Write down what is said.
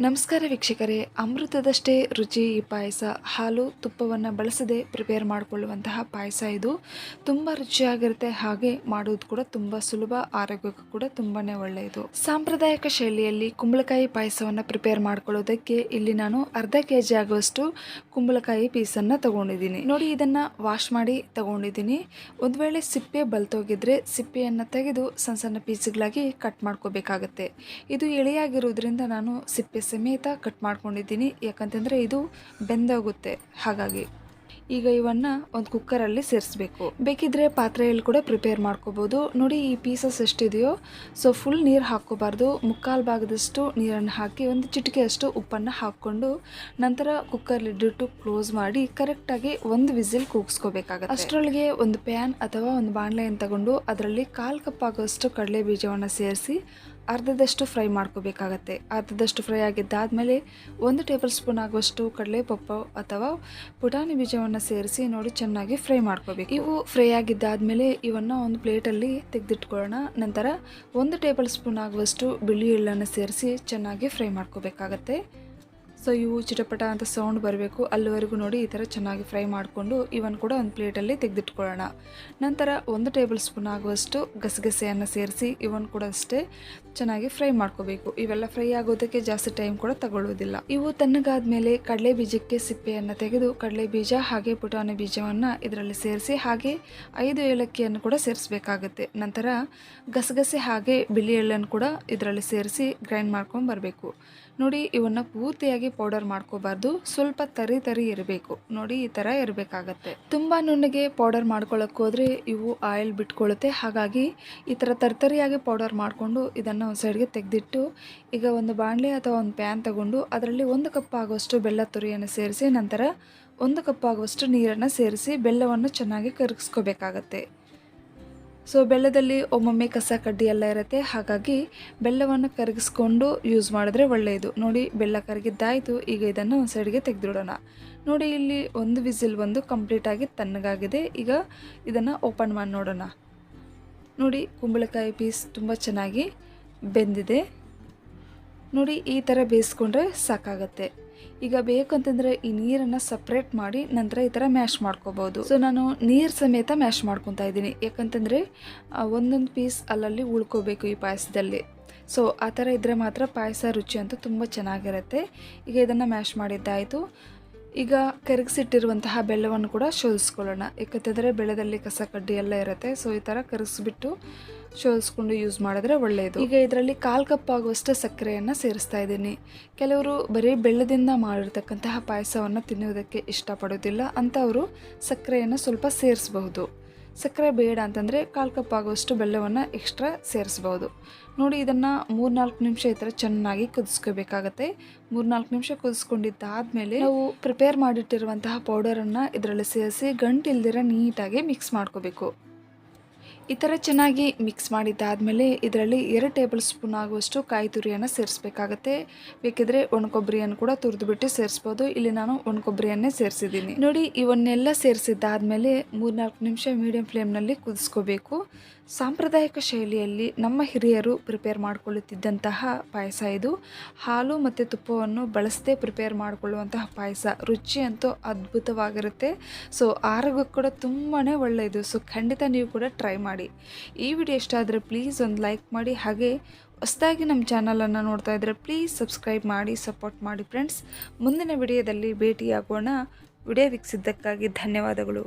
ನಮಸ್ಕಾರ ವೀಕ್ಷಕರೇ, ಅಮೃತದಷ್ಟೇ ರುಚಿ ಈ ಪಾಯಸ. ಹಾಲು, ತುಪ್ಪವನ್ನು ಬಳಸದೆ ಪ್ರಿಪೇರ್ ಮಾಡಿಕೊಳ್ಳುವಂತಹ ಪಾಯಸ ಇದು. ತುಂಬ ರುಚಿಯಾಗಿರುತ್ತೆ, ಹಾಗೆ ಮಾಡೋದು ಕೂಡ ತುಂಬ ಸುಲಭ, ಆರೋಗ್ಯಕ್ಕೂ ಕೂಡ ತುಂಬಾ ಒಳ್ಳೆಯದು. ಸಾಂಪ್ರದಾಯಿಕ ಶೈಲಿಯಲ್ಲಿ ಕುಂಬಳಕಾಯಿ ಪಾಯಸವನ್ನು ಪ್ರಿಪೇರ್ ಮಾಡ್ಕೊಳ್ಳೋದಕ್ಕೆ ಇಲ್ಲಿ ನಾನು ಅರ್ಧ ಕೆ ಜಿ ಆಗುವಷ್ಟು ಕುಂಬಳಕಾಯಿ ಪೀಸನ್ನು ತಗೊಂಡಿದ್ದೀನಿ. ನೋಡಿ, ಇದನ್ನು ವಾಶ್ ಮಾಡಿ ತಗೊಂಡಿದ್ದೀನಿ. ಒಂದು ವೇಳೆ ಸಿಪ್ಪೆ ಬಲ್ತೋಗಿದ್ರೆ ಸಿಪ್ಪೆಯನ್ನು ತೆಗೆದು ಸಣ್ಣ ಸಣ್ಣ ಪೀಸ್ಗಳಾಗಿ ಕಟ್ ಮಾಡ್ಕೋಬೇಕಾಗತ್ತೆ. ಇದು ಎಳೆಯಾಗಿರೋದ್ರಿಂದ ನಾನು ಸಿಪ್ಪೆ ಸಮೇತ ಕಟ್ ಮಾಡ್ಕೊಂಡಿದ್ದೀನಿ. ಯಾಕಂತಂದರೆ ಇದು ಬೆಂದೋಗುತ್ತೆ. ಹಾಗಾಗಿ ಈಗ ಇವನ್ನ ಒಂದು ಕುಕ್ಕರಲ್ಲಿ ಸೇರಿಸ್ಬೇಕು. ಬೇಕಿದ್ರೆ ಪಾತ್ರೆಯಲ್ಲಿ ಕೂಡ ಪ್ರಿಪೇರ್ ಮಾಡ್ಕೋಬೋದು. ನೋಡಿ ಈ ಪೀಸಸ್ ಎಷ್ಟಿದೆಯೋ. ಸೊ ಫುಲ್ ನೀರು ಹಾಕ್ಕೋಬಾರ್ದು. ಮುಕ್ಕಾಲು ಭಾಗದಷ್ಟು ನೀರನ್ನು ಹಾಕಿ ಒಂದು ಚಿಟಿಕೆಯಷ್ಟು ಉಪ್ಪನ್ನು ಹಾಕ್ಕೊಂಡು ನಂತರ ಕುಕ್ಕರ್ ಲಿಡ್ಡಿಟ್ಟು ಕ್ಲೋಸ್ ಮಾಡಿ ಕರೆಕ್ಟಾಗಿ ಒಂದು ವಿಸಿಲ್ ಕೂಗಿಸ್ಕೋಬೇಕಾಗುತ್ತೆ. ಅಷ್ಟರೊಳಗೆ ಒಂದು ಪ್ಯಾನ್ ಅಥವಾ ಒಂದು ಬಾಣಲೆಯನ್ನು ತಗೊಂಡು ಅದರಲ್ಲಿ ಕಾಲು ಕಪ್ ಆಗೋಷ್ಟು ಕಡಲೆ ಬೀಜವನ್ನು ಸೇರಿಸಿ ಅರ್ಧದಷ್ಟು ಫ್ರೈ ಮಾಡ್ಕೋಬೇಕಾಗತ್ತೆ. ಅರ್ಧದಷ್ಟು ಫ್ರೈ ಆಗಿದ್ದಾದಮೇಲೆ ಒಂದು ಟೇಬಲ್ ಸ್ಪೂನ್ ಆಗುವಷ್ಟು ಕಡಲೆಪಪ್ಪು ಅಥವಾ ಪುಟಾಣಿ ಬೀಜವನ್ನು ಸೇರಿಸಿ ನೋಡಿ ಚೆನ್ನಾಗಿ ಫ್ರೈ ಮಾಡ್ಕೋಬೇಕು. ಇವು ಫ್ರೈ ಆಗಿದ್ದಾದಮೇಲೆ ಇವನ್ನು ಒಂದು ಪ್ಲೇಟಲ್ಲಿ ತೆಗೆದಿಟ್ಕೊಳ್ಳೋಣ. ನಂತರ ಒಂದು ಟೇಬಲ್ ಸ್ಪೂನ್ ಆಗುವಷ್ಟು ಬಿಳಿ ಎಳ್ಳನ್ನು ಸೇರಿಸಿ ಚೆನ್ನಾಗಿ ಫ್ರೈ ಮಾಡ್ಕೋಬೇಕಾಗತ್ತೆ. ಸೊ ಇವು ಚಿಟಪಟ ಅಂತ ಸೌಂಡ್ ಬರಬೇಕು. ಅಲ್ಲಿವರೆಗೂ ನೋಡಿ ಈ ಥರ ಚೆನ್ನಾಗಿ ಫ್ರೈ ಮಾಡಿಕೊಂಡು ಇವನ್ ಕೂಡ ಒಂದು ಪ್ಲೇಟಲ್ಲಿ ತೆಗೆದಿಟ್ಕೊಳ್ಳೋಣ. ನಂತರ ಒಂದು ಟೇಬಲ್ ಸ್ಪೂನ್ ಆಗುವಷ್ಟು ಗಸಗಸೆಯನ್ನು ಸೇರಿಸಿ ಇವನ್ ಕೂಡ ಅಷ್ಟೇ ಚೆನ್ನಾಗಿ ಫ್ರೈ ಮಾಡ್ಕೋಬೇಕು. ಇವೆಲ್ಲ ಫ್ರೈ ಆಗೋದಕ್ಕೆ ಜಾಸ್ತಿ ಟೈಮ್ ಕೂಡ ತಗೊಳ್ಳೋದಿಲ್ಲ ಇವು ತಣ್ಣಗಾದ ಮೇಲೆ ಕಡಲೆ ಬೀಜಕ್ಕೆ ಸಿಪ್ಪೆಯನ್ನು ತೆಗೆದು ಕಡಲೆ ಬೀಜ ಹಾಗೆ ಪುಟಾಣಿ ಬೀಜವನ್ನು ಇದರಲ್ಲಿ ಸೇರಿಸಿ ಹಾಗೆ ಐದು ಏಲಕ್ಕಿಯನ್ನು ಕೂಡ ಸೇರಿಸಬೇಕಾಗುತ್ತೆ. ನಂತರ ಗಸಗಸೆ ಹಾಗೆ ಬಿಳಿ ಎಳ್ಳನ್ನು ಕೂಡ ಇದರಲ್ಲಿ ಸೇರಿಸಿ ಗ್ರೈಂಡ್ ಮಾಡ್ಕೊಂಡು ಬರಬೇಕು. ನೋಡಿ ಇವನ್ನು ಪೂರ್ತಿಯಾಗಿ ಪೌಡರ್ ಮಾಡ್ಕೋಬಾರ್ದು. ಸ್ವಲ್ಪ ತರಿ ತರಿ ಇರಬೇಕು. ನೋಡಿ, ಈ ಥರ ಇರಬೇಕಾಗತ್ತೆ. ತುಂಬ ನುಣ್ಣಗೆ ಪೌಡರ್ ಮಾಡ್ಕೊಳ್ಳೋಕೆ ಹೋದರೆ ಇವು ಆಯಿಲ್ ಬಿಟ್ಕೊಳ್ಳುತ್ತೆ ಹಾಗಾಗಿ ಈ ಥರ ತರ್ತರಿಯಾಗಿ ಪೌಡರ್ ಮಾಡಿಕೊಂಡು ಇದನ್ನು ಒಂದು ಸೈಡ್ಗೆ ತೆಗೆದಿಟ್ಟು, ಈಗ ಒಂದು ಬಾಣಲೆ ಅಥವಾ ಒಂದು ಪ್ಯಾನ್ ತಗೊಂಡು ಅದರಲ್ಲಿ ಒಂದು ಕಪ್ ಆಗುವಷ್ಟು ಬೆಲ್ಲ ತುರಿಯನ್ನು ಸೇರಿಸಿ, ನಂತರ ಒಂದು ಕಪ್ ಆಗುವಷ್ಟು ನೀರನ್ನು ಸೇರಿಸಿ ಬೆಲ್ಲವನ್ನು ಚೆನ್ನಾಗಿ ಕರಗಿಸ್ಕೋಬೇಕಾಗತ್ತೆ. ಸೊ ಬೆಲ್ಲದಲ್ಲಿ ಒಮ್ಮೊಮ್ಮೆ ಕಸ ಕಡ್ಡಿ ಎಲ್ಲ ಇರುತ್ತೆ. ಹಾಗಾಗಿ ಬೆಲ್ಲವನ್ನು ಕರಗಿಸ್ಕೊಂಡು ಯೂಸ್ ಮಾಡಿದ್ರೆ ಒಳ್ಳೆಯದು. ನೋಡಿ, ಬೆಲ್ಲ ಕರಗಿದ್ದಾಯಿತು. ಈಗ ಇದನ್ನು ಒಂದು ಸೈಡ್ಗೆ ತೆಗೆದಿಡೋಣ. ನೋಡಿ, ಇಲ್ಲಿ ಒಂದು ವಿಸಿಲ್ ಒಂದು ಕಂಪ್ಲೀಟಾಗಿ ತಣ್ಣಗಾಗಿದೆ. ಈಗ ಇದನ್ನು ಓಪನ್ ಮಾಡಿ ನೋಡೋಣ ನೋಡಿ, ಕುಂಬಳಕಾಯಿ ಪೀಸ್ ತುಂಬ ಚೆನ್ನಾಗಿ ಬೆಂದಿದೆ. ನೋಡಿ ಈ ಥರ ಬೇಯಿಸ್ಕೊಂಡ್ರೆ ಸಾಕಾಗತ್ತೆ. ಈಗ ಬೇಕಂತಂದರೆ ಈ ನೀರನ್ನು ಸಪ್ರೇಟ್ ಮಾಡಿ ನಂತರ ಈ ಥರ ಮ್ಯಾಶ್ ಮಾಡ್ಕೋಬೋದು. ಸೊ ನಾನು ನೀರು ಸಮೇತ ಮ್ಯಾಶ್ ಮಾಡ್ಕೊತಾ ಇದ್ದೀನಿ. ಯಾಕಂತಂದರೆ ಒಂದೊಂದು ಪೀಸ್ ಅಲ್ಲಲ್ಲಿ ಉಳ್ಕೋಬೇಕು ಈ ಪಾಯಸದಲ್ಲಿ. ಸೊ ಆ ಥರ ಇದ್ದರೆ ಮಾತ್ರ ಪಾಯಸ ರುಚಿ ಅಂತೂ ತುಂಬ ಚೆನ್ನಾಗಿರುತ್ತೆ. ಈಗ ಇದನ್ನು ಮ್ಯಾಶ್ ಮಾಡಿದ್ದಾಯಿತು. ಈಗ ಕರಗಿಸಿಟ್ಟಿರುವಂತಹ ಬೆಲ್ಲವನ್ನು ಕೂಡ ಶೋಧಿಸ್ಕೊಳ್ಳೋಣ. ಯಾಕಂತಂದರೆ ಬೆಳೆದಲ್ಲಿ ಕಸ, ಕಡ್ಡಿ ಎಲ್ಲ ಇರುತ್ತೆ. ಸೊ ಈ ಥರ ಕರಗಿಸ್ಬಿಟ್ಟು ಶೋಧಿಸ್ಕೊಂಡು ಯೂಸ್ ಮಾಡಿದ್ರೆ ಒಳ್ಳೆಯದು ಈಗ ಇದರಲ್ಲಿ ಕಾಲು ಕಪ್ ಆಗುವಷ್ಟು ಸಕ್ಕರೆಯನ್ನು ಸೇರಿಸ್ತಾ ಇದ್ದೀನಿ. ಕೆಲವರು ಬರೀ ಬೆಲ್ಲದಿಂದ ಮಾಡಿರ್ತಕ್ಕಂತಹ ಪಾಯಸವನ್ನು ತಿನ್ನುವುದಕ್ಕೆ ಇಷ್ಟಪಡೋದಿಲ್ಲ ಅಂಥವರು ಸಕ್ಕರೆಯನ್ನು ಸ್ವಲ್ಪ ಸೇರಿಸಬಹುದು. ಸಕ್ಕರೆ ಬೇಡ ಅಂತಂದರೆ ಕಾಲು ಕಪ್ ಆಗುವಷ್ಟು ಬೆಲ್ಲವನ್ನು ಎಕ್ಸ್ಟ್ರಾ ಸೇರಿಸ್ಬೋದು. ನೋಡಿ, ಇದನ್ನು ಮೂರ್ನಾಲ್ಕು ನಿಮಿಷ ಈ ಥರ ಚೆನ್ನಾಗಿ ಕುದಿಸ್ಕೋಬೇಕಾಗತ್ತೆ. ಮೂರ್ನಾಲ್ಕು ನಿಮಿಷ ಕುದಿಸ್ಕೊಂಡಿದ್ದಾದಮೇಲೆ ನಾವು ಪ್ರಿಪೇರ್ ಮಾಡಿಟ್ಟಿರುವಂತಹ ಪೌಡರನ್ನು ಇದರಲ್ಲಿ ಸೇರಿಸಿ ಗಂಟಿಲ್ದಿರ ನೀಟಾಗಿ ಮಿಕ್ಸ್ ಮಾಡ್ಕೋಬೇಕು. ಈ ಥರ ಚೆನ್ನಾಗಿ ಮಿಕ್ಸ್ ಮಾಡಿದ್ದಾದಮೇಲೆ ಇದರಲ್ಲಿ ಎರಡು ಟೇಬಲ್ ಸ್ಪೂನ್ ಆಗುವಷ್ಟು ಕಾಯಿ ತುರಿಯನ್ನು ಸೇರಿಸ್ಬೇಕಾಗತ್ತೆ. ಬೇಕಿದ್ರೆ ಒಣಕೊಬ್ಬರಿಯನ್ನು ಕೂಡ ತುರಿದುಬಿಟ್ಟು ಸೇರಿಸ್ಬೋದು. ಇಲ್ಲಿ ನಾನು ಒಣಕೊಬ್ಬರಿಯನ್ನೇ ಸೇರಿಸಿದ್ದೀನಿ. ನೋಡಿ, ಇವನ್ನೆಲ್ಲ ಸೇರಿಸಿದ್ದಾದಮೇಲೆ ಮೂರ್ನಾಲ್ಕು ನಿಮಿಷ ಮೀಡಿಯಂ ಫ್ಲೇಮ್ನಲ್ಲಿ ಕುದಿಸ್ಕೋಬೇಕು. ಸಾಂಪ್ರದಾಯಿಕ ಶೈಲಿಯಲ್ಲಿ ನಮ್ಮ ಹಿರಿಯರು ಪ್ರಿಪೇರ್ ಮಾಡಿಕೊಳ್ಳುತ್ತಿದ್ದಂತಹ ಪಾಯಸ ಇದು. ಹಾಲು ಮತ್ತು ತುಪ್ಪವನ್ನು ಬಳಸದೆ ಪ್ರಿಪೇರ್ ಮಾಡಿಕೊಳ್ಳುವಂತಹ ಪಾಯಸ. ರುಚಿ ಅಂತೂ ಅದ್ಭುತವಾಗಿರುತ್ತೆ. ಸೊ ಆರೋಗ್ಯಕ್ಕೆ ಕೂಡ ತುಂಬಾ ಒಳ್ಳೆಯದು. ಸೊ ಖಂಡಿತ ನೀವು ಕೂಡ ಟ್ರೈ ಮಾಡಿ. ಈ ವಿಡಿಯೋ ಇಷ್ಟ ಆದರೆ ಪ್ಲೀಸ್ ಒಂದು ಲೈಕ್ ಮಾಡಿ. ಹಾಗೆ ಹೊಸದಾಗಿ ನಮ್ಮ ಚಾನಲನ್ನು ನೋಡ್ತಾ ಇದ್ದರೆ ಪ್ಲೀಸ್ ಸಬ್ಸ್ಕ್ರೈಬ್ ಮಾಡಿ ಸಪೋರ್ಟ್ ಮಾಡಿ ಫ್ರೆಂಡ್ಸ್ ಮುಂದಿನ ವಿಡಿಯೋದಲ್ಲಿ ಭೇಟಿಯಾಗೋಣ. ವಿಡಿಯೋ ವೀಕ್ಷಿಸಿದ್ದಕ್ಕಾಗಿ ಧನ್ಯವಾದಗಳು.